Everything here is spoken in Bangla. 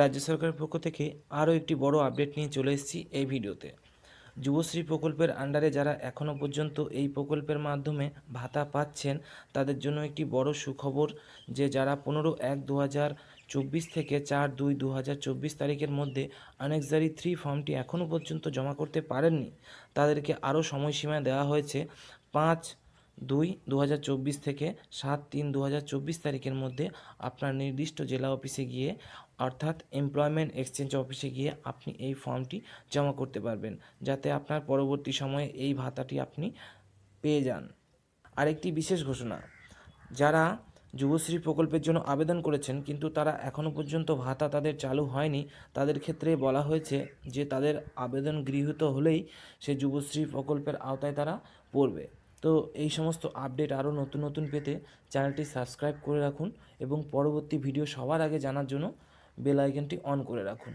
রাজ্য সরকারের পক্ষ থেকে আরও একটি বড় আপডেট নিয়ে চলে এসেছি এই ভিডিওতে। যুবশ্রী প্রকল্পের আন্ডারে যারা এখনও পর্যন্ত এই প্রকল্পের মাধ্যমে ভাতা পাচ্ছেন, তাদের জন্য একটি বড় সুখবর যে যারা পনেরো এক দু হাজার চব্বিশ থেকে চার দুই দু হাজার চব্বিশ তারিখের মধ্যে আনেক্সারি থ্রি ফর্মটি এখনও পর্যন্ত জমা করতে পারেননি, তাদেরকে আরও সময়সীমা দেওয়া হয়েছে পাঁচ দুই দু থেকে সাত তিন দু তারিখের মধ্যে আপনার নির্দিষ্ট জেলা অফিসে গিয়ে, অর্থাৎ এমপ্লয়মেন্ট এক্সচেঞ্জ অফিসে গিয়ে আপনি এই ফর্মটি জমা করতে পারবেন, যাতে আপনার পরবর্তী সময়ে এই ভাতাটি আপনি পেয়ে যান। আরেকটি বিশেষ ঘোষণা, যারা যুবশ্রী প্রকল্পের জন্য আবেদন করেছেন কিন্তু তারা এখনও পর্যন্ত ভাতা তাদের চালু হয়নি, তাদের ক্ষেত্রে বলা হয়েছে যে তাদের আবেদন গৃহীত হলেই সে যুবশ্রী প্রকল্পের আওতায় তারা পড়বে। তো এই সমস্ত আপডেট আরও নতুন নতুন পেতে চ্যানেলটি সাবস্ক্রাইব করে রাখুন এবং পরবর্তী ভিডিও সবার আগে জানার জন্য বেল আইকনটি অন করে রাখুন।